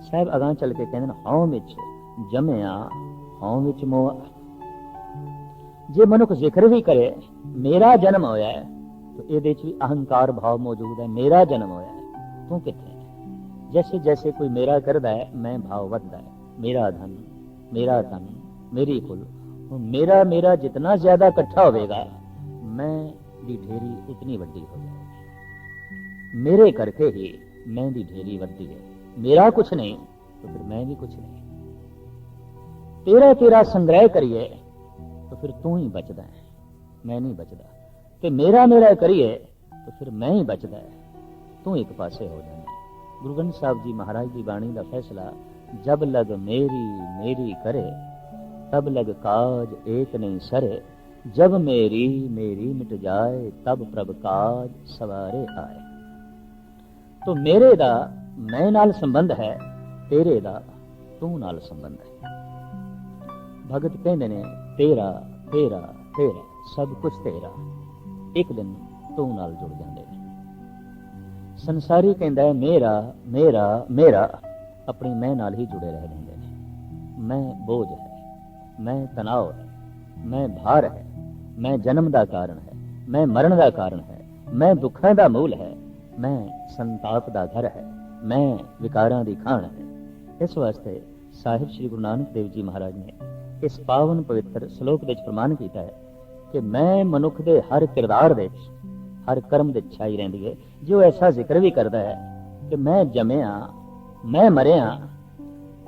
ਸਾਹਿਬ ਅਗਾਂ ਚੱਲ ਕੇ ਕਹਿੰਦੇ ਨੇ ਹਉ ਵਿੱਚ ਜਮਿਆ ਹਉ ਵਿੱਚ ਮੋਹ ਜੇ ਮਨੁੱਖ ਜ਼ਿਕਰ ਵੀ ਕਰੇ, ਮੇਰਾ ਜਨਮ ਹੋਇਆ ਹੈ, ਤਾਂ ਇਹਦੇ ਚ ਵੀ ਅਹੰਕਾਰ ਭਾਵ ਮੌਜੂਦ ਹੈ, ਮੇਰਾ ਜਨਮ ਹੋਇਆ ਹੈ। ਤੂੰ ਕਿੱਥੇ ਜੈਸੇ ਜੈਸੇ ਕੋਈ ਮੇਰਾ ਕਰਦਾ ਹੈ, ਮੈਂ ਭਾਵ ਵੱਧਦਾ ਹੈ। ਮੇਰਾ ਧਨ ਮੇਰਾ ਧਨ, ਮੇਰੀ ਕੁਲ। ਉਹ ਮੇਰਾ ਮੇਰਾ ਜਿੰਨਾ ਜ਼ਿਆਦਾ ਇਕੱਠਾ ਹੋਵੇਗਾ, ਮੈਂ ਦੀ ਢੇਰੀ ਉਤਨੀ ਵੱਡੀ ਹੋ ਜਾਏਗੀ ਮੇਰੇ ਕਰਕੇ ਹੀ ਮੈਂ ਦੀ ਢੇਰੀ ਵੱਧਦੀ ਹੈ। ਮੇਰਾ ਕੁਛ ਨਹੀਂ, ਤਾਂ ਫਿਰ ਮੈਂ ਵੀ ਕੁਛ ਨਹੀਂ। ਤੇਰਾ ਤੇਰਾ ਸੰਗ੍ਰਹਿ ਕਰੀਏ, ਤਾਂ ਫਿਰ ਤੂੰ ਹੀ ਬਚਦਾ ਹੈ, ਮੈਂ ਨਹੀਂ ਬਚਦਾ। ਤੇ ਮੇਰਾ ਮੇਰਾ ਕਰੀਏ, ਤਾਂ ਫਿਰ ਮੈਂ ਹੀ ਬਚਦਾ ਹੈ, ਤੂੰ ਇੱਕ ਪਾਸੇ ਹੋ ਜਾਂਦਾ ਹੈ। ਗੁਰੂ ਗ੍ਰੰਥ ਸਾਹਿਬ ਜੀ ਮਹਾਰਾਜ ਦੀ ਬਾਣੀ ਦਾ ਫੈਸਲਾ, ਜਬ ਲਗ ਮੇਰੀ ਮੇਰੀ ਕਰੇ, ਤਬ ਲਗ ਕਾਜ ਏਕ ਨਹੀਂ ਸਰੇ, ਜਬ ਮੇਰੀ ਮੇਰੀ ਮਿਟ ਜਾਏ, ਤਬ ਪ੍ਰਭ ਕਾਜ ਸਵਾਰੇ ਆਏ। ਤੋ ਮੇਰੇ ਦਾ ਮੈਂ ਨਾਲ ਸੰਬੰਧ ਹੈ, ਤੇਰੇ ਦਾ ਤੂੰ ਨਾਲ ਸੰਬੰਧ ਹੈ। ਭਗਤ ਕਹਿੰਦੇ ਨੇ, ਤੇਰਾ ਤੇਰਾ ਤੇਰਾ, ਸਭ ਕੁਝ ਤੇਰਾ। ਇੱਕ ਦਿਨ ਤੂੰ ਨਾਲ ਜੁੜ ਜਾਂਦੇ ਨੇ। ਸੰਸਾਰੀ ਕਹਿੰਦਾ ਹੈ, ਮੇਰਾ ਮੇਰਾ ਮੇਰਾ, ਆਪਣੀ ਮੈਂ ਨਾਲ ਹੀ ਜੁੜੇ ਰਹਿ ਜਾਂਦੇ ਨੇ। ਮੈਂ ਬੋਝ ਹੈ, ਮੈਂ ਤਣਾਅ ਹੈ, ਮੈਂ ਭਾਰ ਹੈ, ਮੈਂ ਜਨਮ ਦਾ ਕਾਰਨ ਹੈ, ਮੈਂ ਮਰਨ ਦਾ ਕਾਰਨ ਹੈ, ਮੈਂ ਦੁੱਖਾਂ ਦਾ ਮੂਲ ਹੈ, ਮੈਂ ਸੰਤਾਪ ਦਾ ਘਰ ਹੈ। ਮੈਂ ਵਿਕਾਰਾਂ ਦੀ ਖਾਣ ਹੈ। ਇਸ ਵਾਸਤੇ ਸਾਹਿਬ ਸ੍ਰੀ ਗੁਰੂ ਨਾਨਕ ਦੇਵ ਜੀ ਮਹਾਰਾਜ ਨੇ ਇਸ ਪਾਵਨ ਪਵਿੱਤਰ ਸ਼ਲੋਕ ਵਿੱਚ ਪ੍ਰਮਾਣ ਕੀਤਾ ਹੈ ਕਿ ਮੈਂ ਮਨੁੱਖ ਦੇ ਹਰ ਕਿਰਦਾਰ ਵਿੱਚ, ਹਰ ਕਰਮ ਦੇ ਛਾਈ ਰਹਿੰਦੀ ਹੈ। ਜੋ ਐਸਾ ਜ਼ਿਕਰ ਵੀ ਕਰਦਾ ਹੈ ਕਿ ਮੈਂ ਜੰਮਿਆ, ਮੈਂ ਮਰਿਆ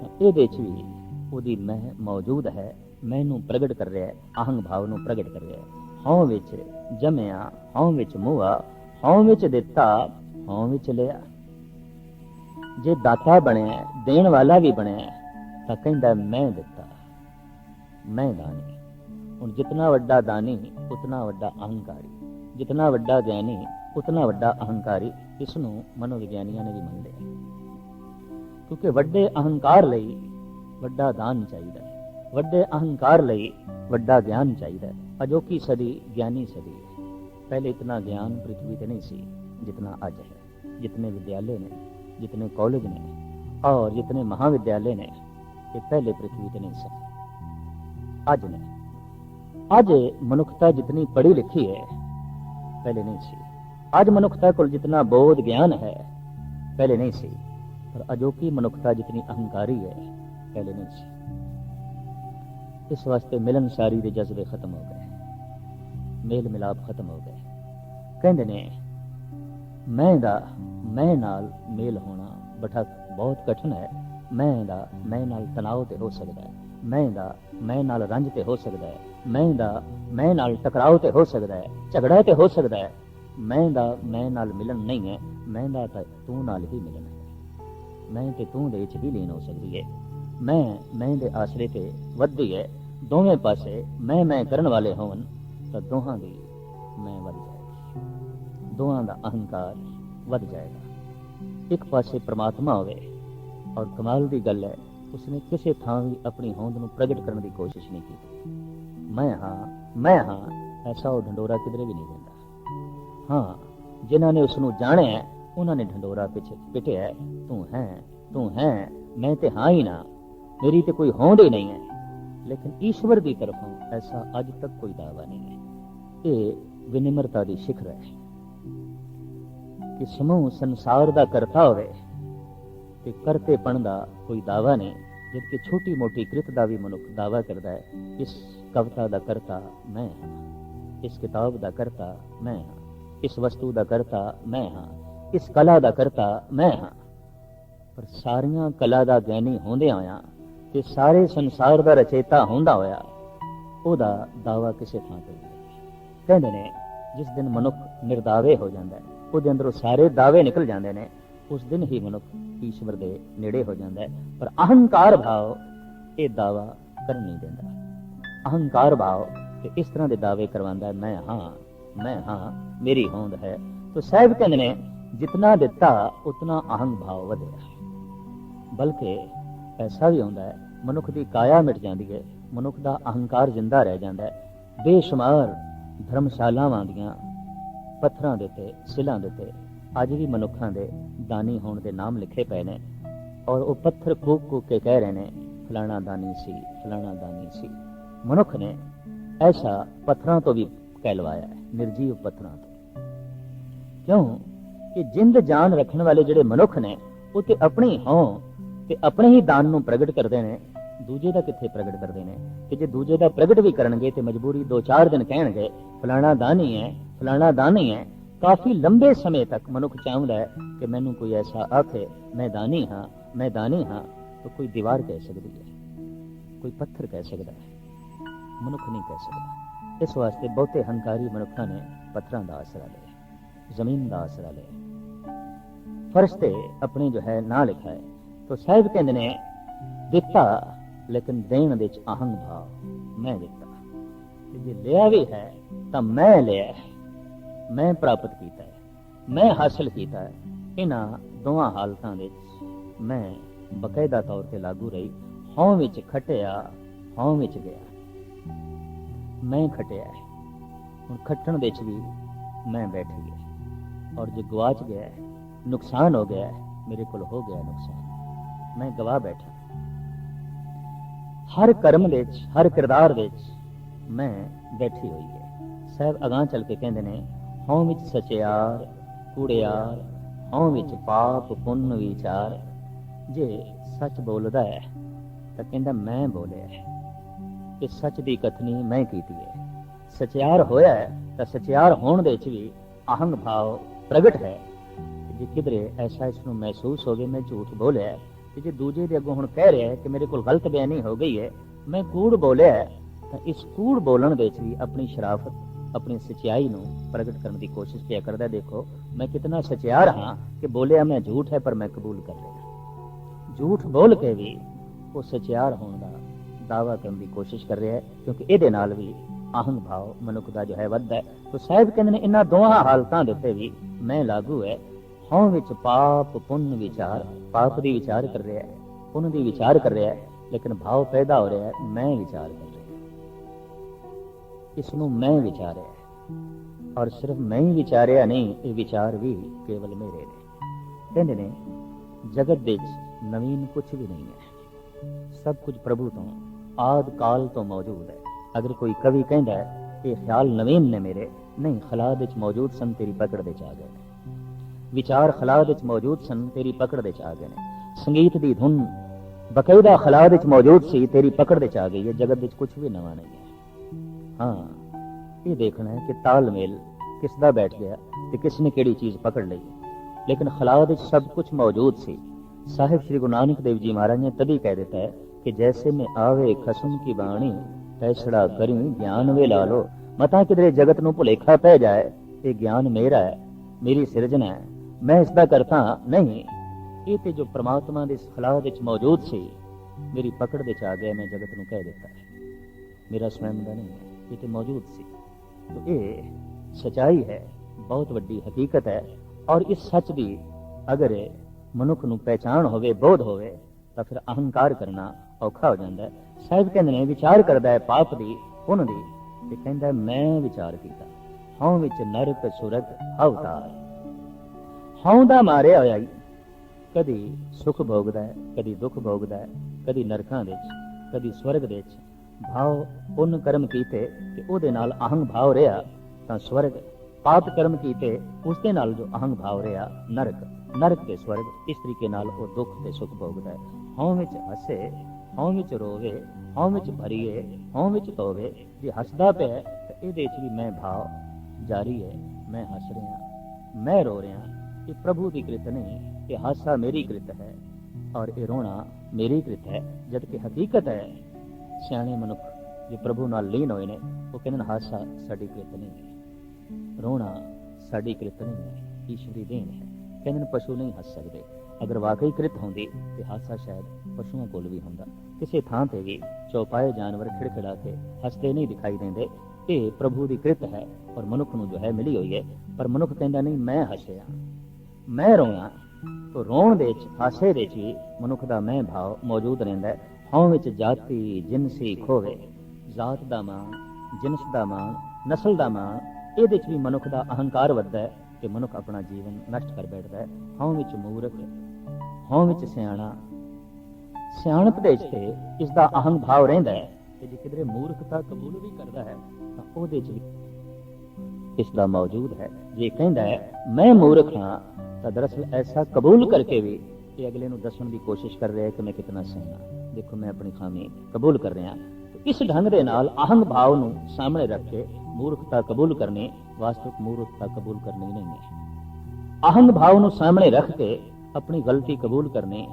ਤਾਂ ਇਹਦੇ ਚ ਵੀ ਉਹਦੀ ਮੈਂ ਮੌਜੂਦ ਹੈ। ਮੈਨੂੰ ਪ੍ਰਗਟ ਕਰ ਰਿਹਾ ਹੈ, ਅਹੰਗ ਭਾਵ ਨੂੰ ਪ੍ਰਗਟ ਕਰ ਰਿਹਾ ਹੈ। ਹਉ ਵਿੱਚ ਜੰਮਿਆ, ਹਉ ਵਿੱਚ ਮੂਆ, ਹਉ ਵਿੱਚ ਦਿੱਤਾ, ਹਉ ਵਿੱਚ ਲਿਆ। ਜੇ ਦਾਤਾ ਬਣਿਆ ਦੇਣ ਵਾਲਾ ਵੀ ਬਣਿਆ ਤਾਂ ਕਹਿੰਦਾ ਮੈਂ ਦਿੱਤਾ। ਮੈਂ ਦਾਨੀ। ਹੁਣ ਜਿੰਨਾ ਵੱਡਾ ਦਾਨੀ, ਉਤਨਾ ਵੱਡਾ ਅਹੰਕਾਰੀ। ਜਿੰਨਾ ਵੱਡਾ ਗਿਆਨੀ, ਉਤਨਾ ਵੱਡਾ ਅਹੰਕਾਰੀ ਇਸ ਨੂੰ ਮਨੋਵਿਗਿਆਨੀਆਂ ਨੇ ਵੀ ਮੰਨਿਆ ਕਿਉਂਕਿ ਵੱਡੇ ਅਹੰਕਾਰ ਲਈ ਵੱਡਾ ਦਾਨ ਚਾਹੀਦਾ ਹੈ। ਵੱਡੇ ਅਹੰਕਾਰ ਲਈ ਵੱਡਾ ਗਿਆਨ ਚਾਹੀਦਾ ਹੈ। ਅਜੋਕੀ ਸਦੀ ਗਿਆਨੀ ਸਦੀ ਹੈ। ਪਹਿਲੇ ਇਤਨਾ ਗਿਆਨ ਪ੍ਰithvi ਤੇ ਨਹੀਂ ਸੀ, ਜਿਤਨਾ ਅੱਜ ਹੈ। ਜਿਤਨੇ ਵਿਦਿਆਲੇ ਨੇ। ਜਿਤਨੇ ਕਾਲਜ ਨੇ ਔਰ ਜਿਤਨੇ ਮਹਾਵਿਦਿਆलय ਨੇ ਇਹ ਪਹਿਲੇ ਪ੍ਰithvi ਤੇ ਨਹੀਂ ਸਨ ਅੱਜ ਨੇ ਅੱਜ ਮਨੁੱਖਤਾ ਜਿਤਨੀ ਪੜ੍ਹੀ ਲਿਖੀ ਹੈ ਪਹਿਲੇ ਨਹੀਂ ਸੀ ਅੱਜ ਮਨੁੱਖਤਾ ਕੋਲ ਜਿਤਨਾ ਬੋਧ ਗਿਆਨ ਹੈ ਪਹਿਲੇ ਨਹੀਂ ਸੀ ਪਰ ਅਜੋਕੀ ਮਨੁੱਖਤਾ ਜਿਤਨੀ ਅਹੰਕਾਰੀ ਹੈ ਪਹਿਲੇ ਨਹੀਂ ਸੀ ਇਸ ਵਾਸਤੇ ਮਿਲਨਸਾਰੀ ਦੇ ਜਜ਼ਬੇ ਖਤਮ ਹੋ ਗਏ ਮੇਲ ਮਿਲਾਪ ਖਤਮ ਹੋ ਗਏ ਕਹਿੰਦੇ ਨੇ ਮੈਂ ਦਾ, ਮੈਂ ਨਾਲ ਮੇਲ ਹੋਣਾ ਬਠਕ ਬਹੁਤ ਕਠਿਨ ਹੈ। ਮੈਂ ਦਾ, ਮੈਂ ਨਾਲ ਤਣਾਅ ਤੇ ਹੋ ਸਕਦਾ ਹੈ। ਮੈਂ ਦਾ, ਮੈਂ ਨਾਲ ਰੰਜ ਤੇ ਹੋ ਸਕਦਾ ਹੈ। ਮੈਂ ਦਾ, ਮੈਂ ਨਾਲ ਟਕਰਾਓ ਤੇ ਹੋ ਸਕਦਾ ਹੈ। ਝਗੜਾ ਤੇ ਹੋ ਸਕਦਾ ਹੈ। ਮੈਂ ਦਾ, ਮੈਂ ਨਾਲ ਮਿਲਣ ਨਹੀਂ ਹੈ। ਮੈਂ ਦਾ ਤਾਂ ਤੂੰ ਨਾਲ ਹੀ ਮਿਲਣਾ ਹੈ। ਮੈਂ ਤੇ ਤੂੰ ਦੇ ਵਿੱਚ ਹੀ ਲੀਨ ਹੋ ਸਕਦੀ ਹੈ। ਮੈਂ ਮੈਂ ਦੇ ਆਸਰੇ ਤੇ ਵੱਧਦੀ ਹੈ। ਦੋਵੇਂ ਪਾਸੇ ਮੈਂ ਮੈਂ ਕਰਨ ਵਾਲੇ ਹੋਣ ਤਾਂ ਦੋਹਾਂ ਦੀ ਮੈਂ ਵੱਧ ਦੋਹਾਂ ਦਾ ਅਹੰਕਾਰ ਵੱਧ ਜਾਏਗਾ। ਇੱਕ ਪਾਸੇ ਪ੍ਰਮਾਤਮਾ ਹੋਵੇ ਔਰ ਕਮਾਲ ਦੀ ਗੱਲ ਹੈ, ਉਸਨੇ ਕਿਸੇ ਥਾਂ ਵੀ ਆਪਣੀ ਹੋਂਦ ਨੂੰ ਪ੍ਰਗਟ ਕਰਨ ਦੀ ਕੋਸ਼ਿਸ਼ ਨਹੀਂ ਕੀਤੀ। ਮੈਂ ਹਾਂ ਮੈਂ ਹਾਂ, ਐਸਾ ਉਹ ਢੰਡੋਰਾ ਕਿਧਰੇ ਵੀ ਨਹੀਂ ਦਿੰਦਾ ਹਾਂ, ਜਿਨ੍ਹਾਂ ਨੇ ਉਸ ਨੂੰ ਜਾਣਿਆ ਉਹਨਾਂ ਨੇ ਢੰਡੋਰਾ ਪਿੱਛੇ ਪਿਟਿਆ ਤੂੰ ਹੈ ਤੂੰ ਹੈ, ਮੈਂ ਤੇ ਹਾਂ ਹੀ ਨਾ, ਮੇਰੀ ਤੇ ਕੋਈ ਹੋਂਦ ਹੀ ਨਹੀਂ ਹੈ। ਲੇਕਿਨ ਈਸ਼ਵਰ ਦੀ ਤਰਫੋਂ ਐਸਾ ਅੱਜ ਤੱਕ ਕੋਈ ਦਾਵਾ ਨਹੀਂ ਹੈ। ਇਹ ਵਿਨਿਮਰਤਾ ਦੀ ਸਿਖਰ ਹੈ। ਕਿ ਸਮੂਹ ਸੰਸਾਰ ਦਾ ਕਰਤਾ ਹੋਵੇ ਤੇ ਕਰਤੇਪਣ ਦਾ ਕੋਈ ਦਾਵਾ ਨਹੀਂ, ਜਦਕਿ ਛੋਟੀ ਮੋਟੀ ਕ੍ਰਿਤ ਦਾ ਵੀ ਮਨੁੱਖ ਦਾਵਾ ਕਰਦਾ ਹੈ, ਇਸ ਕਵਿਤਾ ਦਾ ਕਰਤਾ ਮੈਂ ਹਾਂ, ਇਸ ਕਿਤਾਬ ਦਾ ਕਰਤਾ ਮੈਂ ਹਾਂ, ਇਸ ਵਸਤੂ ਦਾ ਕਰਤਾ ਮੈਂ ਹਾਂ, ਇਸ ਕਲਾ ਦਾ ਕਰਤਾ ਮੈਂ ਹਾਂ। ਪਰ ਸਾਰੀਆਂ ਕਲਾ ਦਾ ਗਿਆਨੀ ਹੁੰਦਿਆਂ ਹੋਇਆਂ ਤੇ ਸਾਰੇ ਸੰਸਾਰ ਦਾ ਰਚੇਤਾ ਹੁੰਦਾ ਹੋਇਆ, ਉਹਦਾ ਦਾਵਾ ਕਿਸੇ ਥਾਂ ਤੇ ਕਹਿੰਦੇ ਨੇ, ਜਿਸ ਦਿਨ ਮਨੁੱਖ ਨਿਰਦਾਵੇ ਹੋ ਜਾਂਦਾ ਹੈ ਉਹਦੇ ਅੰਦਰੋਂ ਸਾਰੇ ਦਾਅਵੇ ਨਿਕਲ ਜਾਂਦੇ ਨੇ, ਉਸ ਦਿਨ ਹੀ ਮਨੁੱਖ ਈਸ਼ਵਰ ਦੇ ਨੇੜੇ ਹੋ ਜਾਂਦਾ ਹੈ। ਪਰ ਅਹੰਕਾਰ ਭਾਵ ਇਹ ਦਾਵਾ ਕਰਨ ਨਹੀਂ ਦਿੰਦਾ। ਅਹੰਕਾਰ ਭਾਵ ਤੇ ਇਸ ਤਰ੍ਹਾਂ ਦੇ ਦਾਅਵੇ ਕਰਵਾਉਂਦਾ ਹੈ, ਮੈਂ ਹਾਂ ਮੈਂ ਹਾਂ, ਮੇਰੀ ਹੋਂਦ ਹੈ। ਤਾਂ ਸਾਹਿਬ ਕਹਿੰਦੇ ਨੇ, ਜਿਤਨਾ ਦਿੱਤਾ, ਉਤਨਾ ਅਹੰਗ ਭਾਵ ਵਧਿਆ ਬਲਕਿ ਐਸਾ ਵੀ ਹੁੰਦਾ ਹੈ, ਮਨੁੱਖ ਦੀ ਕਾਇਆ ਮਿਟ ਜਾਂਦੀ ਹੈ, ਮਨੁੱਖ ਦਾ ਅਹੰਕਾਰ ਜਿੰਦਾ ਰਹਿ ਜਾਂਦਾ ਹੈ। ਬੇਸ਼ੁਮਾਰ ਧਰਮਸ਼ਾਲਾਵਾਂ ਦੀਆਂ ਪੱਥਰਾਂ ਦੇ ਉੱਤੇ, ਸਿਲਾਂ ਦੇ ਉੱਤੇ, ਅੱਜ ਵੀ ਮਨੁੱਖਾਂ ਦੇ ਦਾਨੀ ਹੋਣ ਦੇ ਨਾਮ ਲਿਖੇ ਪਏ ਨੇ। ਔਰ ਉਹ ਪੱਥਰ ਕੂਕ ਕੂਕ ਕੇ ਕਹਿ ਰਹੇ ਨੇ, ਫਲਾਣਾ ਦਾਨੀ ਸੀ, ਫਲਾਣਾ ਦਾਨੀ ਸੀ। ਮਨੁੱਖ ਨੇ ਐਸਾ ਪੱਥਰਾਂ ਤੋਂ ਵੀ ਕਹਿਲਵਾਇਆ ਹੈ, ਨਿਰਜੀਵ ਪੱਥਰਾਂ ਤੋਂ। ਕਿਉਂ? ਕਿ ਜਿੰਦ ਜਾਨ ਰੱਖਣ ਵਾਲੇ ਜਿਹੜੇ ਮਨੁੱਖ ਨੇ, ਉਹ ਤੇ ਆਪਣੀ ਹੋਂ ਤੇ ਆਪਣੇ ਹੀ ਦਾਨ ਨੂੰ ਪ੍ਰਗਟ ਕਰਦੇ ਨੇ, ਦੂਜੇ ਦਾ ਕਿੱਥੇ ਪ੍ਰਗਟ ਕਰਦੇ ਨੇ? ਕਿ ਜੇ ਦੂਜੇ ਦਾ ਪ੍ਰਗਟ ਵੀ ਕਰਨਗੇ ਤੇ ਮਜਬੂਰੀ 2-4 ਦਿਨ ਕਹਿਣਗੇ, ਫਲਾਣਾ ਦਾਨੀ ਹੈ ਫਲਾਣਾ ਦਾਨੀ ਹੈ। ਕਾਫੀ ਲੰਬੇ ਸਮੇਂ ਤੱਕ ਮਨੁੱਖ ਚਾਹੁੰਦਾ ਹੈ ਕਿ ਮੈਨੂੰ ਕੋਈ ਐਸਾ ਆਖੇ ਮੈਂ ਦਾਨੀ ਹਾਂ ਮੈਂ ਦਾਨੀ ਹਾਂ ਤਾਂ ਕੋਈ ਦੀਵਾਰ ਕਹਿ ਸਕਦੀ ਹੈ। ਕੋਈ ਪੱਥਰ ਕਹਿ ਸਕਦਾ ਹੈ। ਮਨੁੱਖ ਨਹੀਂ ਕਹਿ ਸਕਦਾ। ਇਸ ਵਾਸਤੇ ਬਹੁਤੇ ਹੰਕਾਰੀ ਮਨੁੱਖਾਂ ਨੇ ਪੱਥਰਾਂ ਦਾ ਆਸਰਾ ਲਿਆ ਜ਼ਮੀਨ ਦਾ ਆਸਰਾ ਲਿਆ। ਫਰਸ਼ ਤੇ ਆਪਣੇ ਜੋ ਹੈ ਨਾਂ ਲਿਖਿਆ ਹੈ। ਤਾਂ ਸਾਹਿਬ ਕਹਿੰਦੇ ਨੇ ਦਿੱਤਾ ਲੇਕਿਨ ਦੇਣ ਦੇ ਚ ਅਹੰਗ ਭਾਵ ਮੈਂ ਦਿੱਤਾ। ਜੇ ਲਿਆ ਵੀ ਹੈ ਤਾਂ ਮੈਂ ਲਿਆ ਹੈ, ਮੈਂ ਪ੍ਰਾਪਤ ਕੀਤਾ ਹੈ। ਮੈਂ ਹਾਸਲ ਕੀਤਾ ਹੈ। ਇਹਨਾਂ ਦੋਵਾਂ ਹਾਲਤਾਂ ਵਿੱਚ ਮੈਂ ਬਕਾਇਦਾ ਤੌਰ ਤੇ ਲਾਗੂ ਰਹੀ। ਹਉ ਵਿੱਚ ਖਟਿਆ ਹਉ ਵਿੱਚ ਗਿਆ। ਮੈਂ ਖਟਿਆ ਹੈ। ਹੁਣ ਖੱਟਣ ਵਿੱਚ ਵੀ ਮੈਂ ਬੈਠ ਗਿਆ ਔਰ ਜੇ ਗਵਾਚ ਗਿਆ ਹੈ, ਨੁਕਸਾਨ ਹੋ ਗਿਆ ਹੈ, ਮੇਰੇ ਕੋਲ ਹੋ ਗਿਆ ਨੁਕਸਾਨ। ਮੈਂ ਗਵਾ ਬੈਠਾ ਹਰ ਕਰਮ ਵਿੱਚ ਹਰ ਕਿਰਦਾਰ ਵਿੱਚ ਮੈਂ ਬੈਠੀ ਹੋਈ ਹੈ। ਸਾਹਿਬ ਅਗਾਹ ਚੱਲ ਕੇ ਕਹਿੰਦੇ ਨੇ ਹਉ ਵਿੱਚ ਸਚਿਆਰ ਕੁੜਿਆਰ ਹਉ ਵਿੱਚ ਪਾਪ ਪੁੰਨ ਵਿਚਾਰ। ਜੇ ਸੱਚ ਬੋਲਦਾ ਹੈ ਤਾਂ ਕਹਿੰਦਾ ਮੈਂ ਬੋਲਿਆ ਹੈ। ਇਹ ਸੱਚ ਦੀ ਕਥਨੀ ਮੈਂ ਕੀਤੀ ਹੈ। ਸਚਿਆਰ ਹੋਇਆ ਹੈ ਤਾਂ ਸਚਿਆਰ ਹੋਣ ਦੇ ਵਿੱਚ ਵੀ ਅਹੰਗ ਭਾਵ ਪ੍ਰਗਟ ਹੈ। ਜੇ ਕਿਧਰੇ ਐਸਾ ਇਸ ਨੂੰ ਮਹਿਸੂਸ ਹੋਵੇ ਮੈਂ ਝੂਠ ਬੋਲਿਆ ਹੈ, ਤੇ ਜੇ ਦੂਜੇ ਦੇ ਅੱਗੋਂ ਹੁਣ ਕਹਿ ਰਿਹਾ ਕਿ ਮੇਰੇ ਕੋਲ ਗਲਤ ਬਿਆਨੀ ਹੋ ਗਈ ਹੈ ਮੈਂ ਕੂੜ ਬੋਲਿਆ ਹੈ, ਤਾਂ ਇਸ ਕੂੜ ਬੋਲਣ ਦੇ ਵਿੱਚ ਵੀ ਆਪਣੀ ਸ਼ਰਾਫਤ ਆਪਣੀ ਸਚਾਈ ਨੂੰ ਪ੍ਰਗਟ ਕਰਨ ਦੀ ਕੋਸ਼ਿਸ਼ ਕਿਆ ਕਰਦਾ ਦੇਖੋ, ਮੈਂ ਕਿਤਨਾ ਸਚਿਆਰ ਹਾਂ ਕਿ ਬੋਲਿਆ ਮੈਂ ਝੂਠ ਹੈ, ਪਰ ਮੈਂ ਕਬੂਲ ਕਰ ਲਿਆ ਝੂਠ ਬੋਲ ਕੇ ਵੀ ਉਹ ਸਚਿਆਰ ਹੋਣ ਦਾ ਦਾਵਾ ਕਰਨ ਦੀ ਕੋਸ਼ਿਸ਼ ਕਰ ਰਿਹਾ ਹੈ, ਕਿਉਂਕਿ ਇਹਦੇ ਨਾਲ ਵੀ ਅਹੰਗ ਭਾਵ ਮਨੁੱਖ ਦਾ ਜੋ ਹੈ ਵੱਧਦਾ ਹੈ। ਤਾਂ ਸਾਹਿਬ ਕਹਿੰਦੇ ਨੇ ਇਹਨਾਂ ਦੋਹਾਂ ਹਾਲਤਾਂ ਦੇ ਉੱਤੇ ਵੀ ਮੈਂ ਲਾਗੂ ਹੈ, ਹਉ ਵਿੱਚ ਪਾਪ, ਪੁੰਨ ਵਿਚਾਰ, ਪਾਪ ਦੀ ਵਿਚਾਰ ਕਰ ਰਿਹਾ ਹੈ, ਪੁੰਨ ਦੀ ਵਿਚਾਰ ਕਰ ਰਿਹਾ ਹੈ, ਲੇਕਿਨ ਭਾਵ ਪੈਦਾ ਹੋ ਰਿਹਾ ਹੈ, ਮੈਂ ਵਿਚਾਰ ਕਰ ਇਸ ਨੂੰ ਮੈਂ ਵਿਚਾਰਿਆ ਔਰ ਸਿਰਫ ਮੈਂ ਹੀ ਵਿਚਾਰਿਆ ਨਹੀਂ, ਇਹ ਵਿਚਾਰ ਵੀ ਕੇਵਲ ਮੇਰੇ ਨੇ। ਕਹਿੰਦੇ ਨੇ, ਜਗਤ ਵਿੱਚ ਨਵੀਨ ਕੁਝ ਵੀ ਨਹੀਂ ਹੈ। ਸਭ ਕੁਝ ਪ੍ਰਭੂ ਤੋਂ, ਆਦ ਕਾਲ ਤੋਂ ਮੌਜੂਦ ਹੈ। ਅਗਰ ਕੋਈ ਕਵੀ ਕਹਿੰਦਾ ਇਹ ਖਿਆਲ ਨਵੀਨ ਨੇ ਮੇਰੇ, ਨਹੀਂ, ਖਲਾਦ ਵਿੱਚ ਮੌਜੂਦ ਸਨ, ਤੇਰੀ ਪਕੜ ਦੇ ਚ ਆ ਗਏ ਨੇ। ਵਿਚਾਰ ਖਲਾਦ ਵਿੱਚ ਮੌਜੂਦ ਸਨ, ਤੇਰੀ ਪਕੜ ਦੇ ਚ ਆ ਗਏ ਨੇ। ਸੰਗੀਤ ਦੀ ਧੁਨ, ਬਕਾਇਦਾ ਖਲਾਦ ਵਿੱਚ ਮੌਜੂਦ ਸੀ, ਤੇਰੀ ਪਕੜ ਦੇ ਚ ਆ ਗਈ ਹੈ। ਜਗਤ ਵਿੱਚ ਕੁਝ ਵੀ ਨਵਾਂ ਨਹੀਂ ਹੈ। ਹਾਂ, ਇਹ ਦੇਖਣਾ ਹੈ ਕਿ ਤਾਲਮੇਲ ਕਿਸ ਦਾ ਬੈਠ ਗਿਆ ਤੇ ਕਿਸ ਨੇ ਕਿਹੜੀ ਚੀਜ਼ ਪਕੜ ਲਈ। ਲੇਕਿਨ ਖਲਾਦ ਵਿੱਚ ਸਭ ਕੁਝ ਮੌਜੂਦ ਸੀ। ਸਾਹਿਬ ਸ੍ਰੀ ਗੁਰੂ ਨਾਨਕ ਦੇਵ ਜੀ ਮਹਾਰਾਜ ਨੇ ਤभी ਕਹਿ ਦਿੱਤਾ ਹੈ ਕਿ ਜੈਸੇ ਮੈਂ ਆਵੇ ਖਸਮ ਕੀ ਬਾਣੀ, ਤੈਸੜਾ ਕਰੀ ਗਿਆਨ ਵੇ ਲਾ ਲੋ। ਮਤਾ ਕਿਧਰੇ ਜਗਤ ਨੂੰ ਭੁਲੇਖਾ ਪੈ ਜਾਏ, ਇਹ ਗਿਆਨ ਮੇਰਾ ਹੈ, ਮੇਰੀ ਸਿਰਜਣਾ ਹੈ। ਮੈਂ ਇਸ ਦਾ ਕਰਤਾ ਨਹੀਂ। ਇਹ ਤੇ ਜੋ ਪ੍ਰਮਾਤਮਾ ਦੇ ਖਲਾਦ ਵਿੱਚ ਮੌਜੂਦ ਸੀ, ਮੇਰੀ ਪਕੜ ਵਿੱਚ ਆ ਗਿਆ, ਮੈਂ ਜਗਤ ਨੂੰ ਕਹਿ ਦਿੱਤਾ ਮੇਰਾ ਸਵੈਮ ਦਾ ਨਹੀਂ ਹੈ। ਇਹ ਮੌਜੂਦ ਸੀ ਤੋ ਇਹ ਸਚਾਈ ਹੈ ਬਹੁਤ ਵੱਡੀ ਹਕੀਕਤ ਹੈ ਔਰ ਇਸ ਸੱਚ ਦੀ ਅਗਰ ਮਨੁੱਖ ਨੂੰ ਪਹਿਚਾਣ ਹੋਵੇ ਬੋਧ ਹੋਵੇ ਤਾਂ ਫਿਰ ਅਹੰਕਾਰ ਕਰਨਾ ਔਖਾ ਹੋ ਜਾਂਦਾ ਹੈ ਸਾਹਿਬ ਕਹਿੰਦੇ ਨੇ ਵਿਚਾਰ ਕਰਦਾ ਹੈ ਪਾਪ ਦੀ ਪੁੰਨ ਦੀ ਤੇ ਕਹਿੰਦਾ ਮੈਂ ਵਿਚਾਰ ਕੀਤਾ ਹਉ ਵਿੱਚ ਨਰਕ ਸੁਰਗ ਅਵਤਾਰ ਹਉ ਦਾ ਮਾਰਿਆ ਹੋਇਆ ਹੀ ਕਦੀ ਸੁਖ ਭੋਗਦਾ ਹੈ ਕਦੀ ਦੁੱਖ ਭੋਗਦਾ ਹੈ ਕਦੀ ਨਰਕਾਂ ਦੇ ਵਿੱਚ ਕਦੀ ਸਵਰਗ ਦੇ ਵਿੱਚ ਭਾਵ ਪੁੰਨ ਕਰਮ ਕੀਤੇ ਤੇ ਉਹਦੇ ਨਾਲ ਅਹੰਗ ਭਾਵ ਰਿਹਾ ਤਾਂ ਸਵਰਗ ਪਾਪ ਕਰਮ ਕੀਤੇ ਉਸ ਦੇ ਨਾਲ ਜੋ ਅਹੰਗ ਭਾਵ ਰਿਹਾ ਨਰਕ ਨਰਕ ਤੇ ਸਵਰਗ ਇਸ ਤਰੀਕੇ ਨਾਲ ਉਹ ਦੁੱਖ ਤੇ ਸੁੱਖ ਭੋਗਦਾ ਹੈ। ਹਉ ਵਿੱਚ ਹੱਸੇ ਹਉ ਵਿੱਚ ਰੋਵੇ ਹਉ ਵਿੱਚ ਭਰੀਏ ਹਉ ਵਿੱਚ ਤੋਵੇ ਜੇ ਹੱਸਦਾ ਪਿਆ ਹੈ, ਤਾਂ ਇਹਦੇ ਵਿੱਚ ਵੀ ਮੈਂ ਭਾਵ ਜਾਰੀ ਹੈ ਮੈਂ ਹੱਸ ਰਿਹਾ ਮੈਂ ਰੋ ਰਿਹਾ ਇਹ ਪ੍ਰਭੂ ਦੀ ਕ੍ਰਿਤ ਨਹੀਂ ਇਹ ਹਾਸਾ ਮੇਰੀ ਕ੍ਰਿਤ ਹੈ ਔਰ ਇਹ ਰੋਣਾ ਮੇਰੀ ਕ੍ਰਿਤ ਹੈ ਜਦ ਕਿ ਹਕੀਕਤ ਹੈ ਸਿਆਣੇ ਮਨੁੱਖ ਜੇ ਪ੍ਰਭੂ ਨਾਲ ਲੀਨ ਹੋਏ ਨੇ, ਉਹ ਕਹਿੰਦੇ ਨੇ ਹਾਸਾ ਸਾਡੀ ਕਿਰਤ ਨਹੀਂ ਹੈ। ਰੋਣਾ ਸਾਡੀ ਕਿਰਤ ਨਹੀਂ ਹੈ, ਈਸ਼ਵਰੀ ਦੇਣ ਹੈ। ਕਹਿੰਦੇ ਨੇ, ਪਸ਼ੂ ਨਹੀਂ ਹੱਸ ਸਕਦੇ। ਅਗਰ ਵਾਕਈ ਕ੍ਰਿਤ ਹੁੰਦੀ, ਤੇ ਹਾਸਾ ਸ਼ਾਇਦ ਪਸ਼ੂਆਂ ਕੋਲ ਵੀ ਹੁੰਦਾ। ਕਿਸੇ ਥਾਂ ਤੇ ਵੀ ਚੌਪਾਏ ਜਾਨਵਰ ਖਿੜਖਿੜਾ ਕੇ ਹੱਸਦੇ ਨਹੀਂ ਦਿਖਾਈ ਦਿੰਦੇ, ਇਹ ਪ੍ਰਭੂ ਦੀ ਕਿਰਤ ਹੈ ਔਰ ਮਨੁੱਖ ਨੂੰ ਜੋ ਹੈ ਮਿਲੀ ਹੋਈ ਹੈ। ਪਰ ਮਨੁੱਖ ਕਹਿੰਦਾ, ਨਹੀਂ, ਮੈਂ ਹੱਸਿਆ। ਮੈਂ ਰੋਇਆ ਤੋ ਰੋਣ ਦੇ ਵਿੱਚ ਹਾਸੇ ਦੇ ਵਿੱਚ ਵੀ ਮਨੁੱਖ ਦਾ ਮੈਂ ਭਾਵ ਮੌਜੂਦ ਰਹਿੰਦਾ ਹਉ ਵਿੱਚ ਜਾਤੀ ਜਿਨਸੀ ਖੋਵੇ। ਜ਼ਾਤ ਦਾ ਮਾਣ ਜਿਨਸ ਦਾ ਮਾਣ ਨਸਲ ਦਾ ਮਾਣ ਇਹਦੇ ਵਿੱਚ ਵੀ ਮਨੁੱਖ ਦਾ ਅਹੰਕਾਰ ਵੱਧਦਾ ਹੈ ਤੇ ਮਨੁੱਖ ਆਪਣਾ ਜੀਵਨ ਨਸ਼ਟ ਕਰ ਬੈਠਦਾ ਹੈ। ਹਉ ਵਿੱਚ ਮੂਰਖ ਹਉ ਵਿੱਚ ਸਿਆਣਾ। ਸਿਆਣਪ ਦੇ ਵਿੱਚ ਤੇ ਇਸ ਦਾ ਅਹੰ ਭਾਵ ਰਹਿੰਦਾ ਹੈ ਤੇ ਜੇ ਕਿਧਰੇ ਮੂਰਖਤਾ ਕਬੂਲ ਵੀ ਕਰਦਾ ਹੈ, ਤਾਂ ਉਹਦੇ 'ਚ ਵੀ ਇਸ ਦਾ ਮੌਜੂਦ ਹੈ। ਜੇ ਕਹਿੰਦਾ ਹੈ, ਮੈਂ ਮੂਰਖ ਹਾਂ, ਤਾਂ ਦਰਅਸਲ ਐਸਾ ਕਬੂਲ ਕਰਕੇ ਵੀ ਇਹ ਅਗਲੇ ਨੂੰ ਦੱਸਣ ਦੀ ਕੋਸ਼ਿਸ਼ ਕਰ ਰਿਹਾ ਹੈ ਕਿ ਮੈਂ ਕਿਤਨਾ ਸਿਆਣਾ ਦੇਖੋ ਮੈਂ ਆਪਣੀ ਖਾਮੀ ਕਬੂਲ ਕਰ ਰਿਹਾ। ਇਸ ਢੰਗ ਦੇ ਨਾਲ ਅਹੰਗ ਭਾਵ ਨੂੰ ਸਾਹਮਣੇ ਰੱਖ ਕੇ ਮੂਰਖਤਾ ਕਬੂਲ ਕਰਨੀ ਵਾਸਤਵਿਕ ਮੂਰਖਤਾ ਕਬੂਲ ਕਰਨੀ ਨਹੀਂ ਹੈ। ਅਹੰਗ ਭਾਵ ਨੂੰ ਸਾਹਮਣੇ ਰੱਖ ਕੇ ਆਪਣੀ ਗਲਤੀ ਕਬੂਲ ਕਰਨੀ,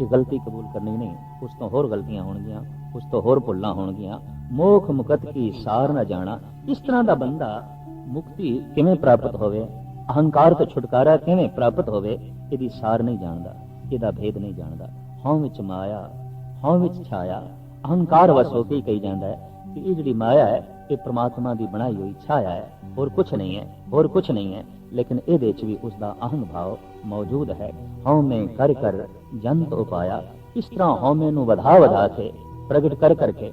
ਇਹ ਗਲਤੀ ਕਬੂਲ ਕਰਨੀ ਨਹੀਂ। ਉਸ ਤੋਂ ਹੋਰ ਗਲਤੀਆਂ ਹੋਣਗੀਆਂ, ਉਸ ਤੋਂ ਹੋਰ ਭੁੱਲਾਂ ਹੋਣਗੀਆਂ। ਮੋਖ ਮੁਕਤ ਕੀ ਸਾਰ ਨਾ ਜਾਣਾ। ਇਸ ਤਰ੍ਹਾਂ ਦਾ ਬੰਦਾ ਮੁਕਤੀ ਕਿਵੇਂ ਪ੍ਰਾਪਤ ਹੋਵੇ, ਅਹੰਕਾਰ ਤੋਂ ਛੁਟਕਾਰਾ ਕਿਵੇਂ ਪ੍ਰਾਪਤ ਹੋਵੇ, ਇਹਦੀ ਸਾਰ ਨਹੀਂ ਜਾਣਦਾ, ਇਹਦਾ ਭੇਦ ਨਹੀਂ ਜਾਣਦਾ। ਹਉ ਵਿੱਚ ਮਾਇਆ ਹਉ ਵਿੱਚ ਛਾਇਆ, ਅਹੰਕਾਰ ਵਸ ਹੋ ਕੇ ਕਹੀ ਜਾਂਦਾ ਹੈ ਕਿ ਇਹ ਜਿਹੜੀ ਮਾਇਆ ਹੈ, ਇਹ ਪ੍ਰਮਾਤਮਾ ਦੀ ਬਣਾਈ ਹੋਈ ਛਾਇਆ ਹੈ। ਹੋਰ ਕੁਝ ਨਹੀਂ ਹੈ, ਹੋਰ ਕੁਝ ਨਹੀਂ ਹੈ, ਲੇਕਿਨ ਇਹਦੇ ਵਿੱਚ ਵੀ ਉਸ ਦਾ ਅਹੰਗ ਭਾਵ ਮੌਜੂਦ ਹੈ। ਹਉਮੈ ਕਰ ਕਰ ਜੰਤ ਉਪਾਇਆ, ਇਸ ਤਰ੍ਹਾਂ ਹਉਮੈ ਨੂੰ ਵਧਾ ਵਧਾ ਕੇ, ਪ੍ਰਗਟ ਕਰ ਕਰਕੇ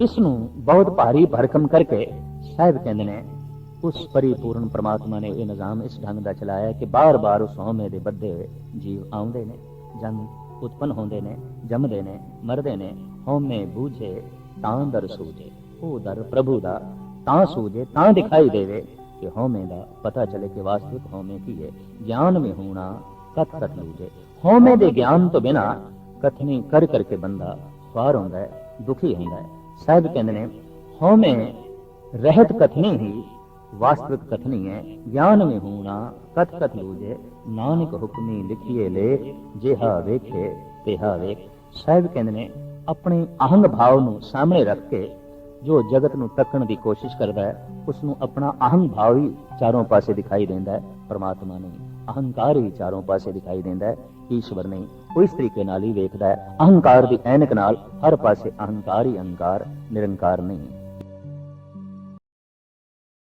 ਇਸ ਨੂੰ ਬਹੁਤ ਭਾਰੀ ਭਰਕਮ ਕਰਕੇ ਸਾਹਿਬ ਕਹਿੰਦੇ ਨੇ, ਉਸ ਪਰਿਪੂਰਨ ਪ੍ਰਮਾਤਮਾ ਨੇ ਇਹ ਨਿਜ਼ਾਮ ਇਸ ਢੰਗ ਦਾ ਚਲਾਇਆ ਕਿ ਬਾਰ-ਬਾਰ ਉਸ ਹਉਮੈ ਦੇ ਬੱਧੇ ਹੋਏ ਜੀਵ ਆਉਂਦੇ ਨੇ ਜਨ ਉਤਪਨ ਹੁੰਦੇ ਨੇ, ਜੰਮਦੇ ਨੇ, ਮਰਦੇ ਨੇ, ਹਉਮੈ ਬੂਝੇ, ਤਾਂ ਦਰ ਸੂਝੇ, ਉਹ ਦਰ ਪ੍ਰਭੂ ਦਾ, ਤਾਂ ਸੂਝੇ, ਤਾਂ ਦਿਖਾਈ ਦੇਵੇ ਕਿ ਹਉਮੈ ਦਾ ਪਤਾ ਚਲੇ ਕਿ ਵਾਸਤਵਿਕ ਹਉਮੈ ਕੀ ਹੈ। ਗਿਆਨ ਵਿੱਚ ਹੋਣਾ ਕਤ ਕਤ ਲੂਜੇ। ਹਉਮੈ ਦੇ ਗਿਆਨ ਤੋਂ ਬਿਨਾ ਕਥਨੀ ਕਰ ਕਰਕੇ ਬੰਦਾ ਸਵਾਰ ਹੁੰਦਾ ਹੈ, ਦੁਖੀ ਹੁੰਦਾ ਹੈ। ਸਾਹਿਬ ਕਹਿੰਦੇ ਨੇ, ਹਉਮੈ ਰਹਿਤ ਕਥਨੀ ਹੀ, ਵਾਸਤਵਿਕ ਕਥਨੀ ਹੈ, ਗਿਆਨ ਵਿੱਚ ਹੋਣਾ ਕਤ ਕਤ ਲੂਜੇ। ਨਾਨਕ ਹੁਕਮੀ ਲਿਖੀਏ ਲੇਖ ਜਿਹਾ ਵੇਖੇ, ਤਿਹਾ ਵੇਖ। ਸਾਹਿਬ ਕਹਿੰਦੇ ਨੇ, ਆਪਣੇ ਅਹੰਗ ਭਾਵ ਨੂੰ ਸਾਹਮਣੇ ਰੱਖ ਕੇ ਜੋ ਜਗਤ ਨੂੰ ਤੱਕਣ ਦੀ ਕੋਸ਼ਿਸ਼ ਕਰਦਾ ਹੈ ਉਸ ਨੂੰ ਆਪਣਾ ਅਹੰਗ ਭਾਵ ਹੀ ਚਾਰੋਂ ਪਾਸੇ ਦਿਖਾਈ ਦਿੰਦਾ ਹੈ। ਪਰਮਾਤਮਾ ਨਹੀਂ ਅਹੰਕਾਰ ਹੀ ਚਾਰੋਂ ਪਾਸੇ ਦਿਖਾਈ ਦਿੰਦਾ ਹੈ। ਈਸ਼ਵਰ ਨਹੀਂ ਉਹ ਇਸ ਤਰੀਕੇ ਨਾਲ ਹੀ ਵੇਖਦਾ ਹੈ। ਅਹੰਕਾਰ ਦੀ ਐਨਕ ਨਾਲ ਹਰ ਪਾਸੇ ਅਹੰਕਾਰ ਹੀ ਅਹੰਕਾਰ, ਨਿਰੰਕਾਰ ਨਹੀਂ।